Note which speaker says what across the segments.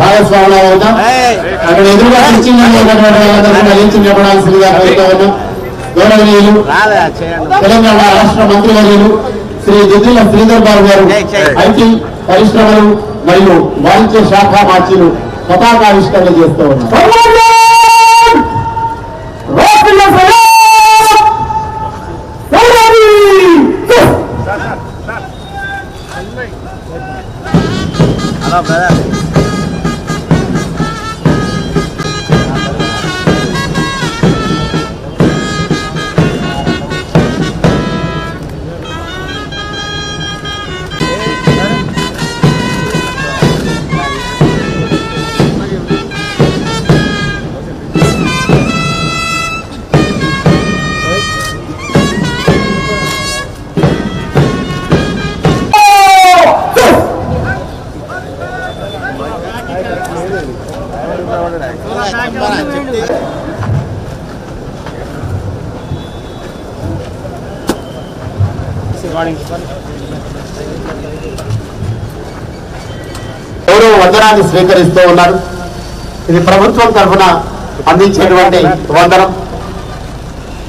Speaker 1: భాగస్వాములు అవుతాం. అక్కడ ఎదురుగా వాళ్ళందరూ కలిసి నిలబడాల్సిందిగా కోరుతా ఉన్నాం. గౌరవనీయులు తెలంగాణ రాష్ట్ర మంత్రివర్యులు శ్రీ దుద్దిల శ్రీధర్ బాబు గారు ఐటీ పరిశ్రమలు మరియు వాణిజ్య శాఖ మార్చిలు పతాకావిష్కరణ చేస్తూ ఉన్నారు
Speaker 2: హలో బ్రదర్
Speaker 1: గౌరవ వందనాన్ని స్వీకరిస్తూ ఉన్నారు. ఇది ప్రభుత్వం తరఫున అందించేటువంటి వందనం.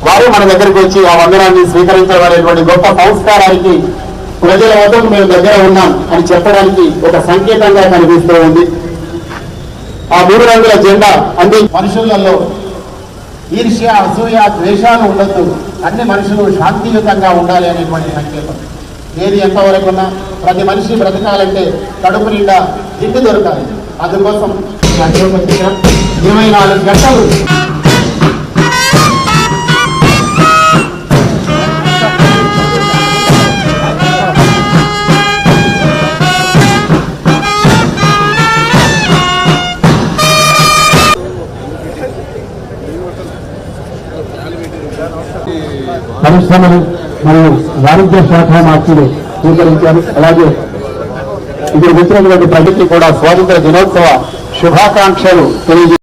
Speaker 1: వారు మన దగ్గరికి వచ్చి ఆ వందనాన్ని స్వీకరించడం గొప్ప సంస్కారానికి ప్రజల వద్దకు మేము దగ్గర ఉన్నాం అని చెప్పడానికి ఒక సంకేతంగా కనిపిస్తూ ఉంది. ఆ మూడు రంగుల జెండా అన్ని మనుషులలో ఈర్ష్య అసూయ ద్వేషాలు ఉండొద్దు. అన్ని మనుషులు శాంతియుతంగా ఉండాలి అనేటువంటి సంకేతం. ఏది ఎంతవరకు ఉన్నా ప్రతి మనిషి బ్రతకాలంటే కడుపు నిండా తిండి దొరకాలి. అందుకోసం ఇరవై నాలుగు గంటలు పరిశ్రమలు మరియు వాణిజ్య శాఖ మార్పులు స్వీకరించారు. అలాగే ఇది వచ్చినటువంటి ప్రజకి కూడా స్వాతంత్ర దినోత్సవ శుభాకాంక్షలు తెలియజేస్తారు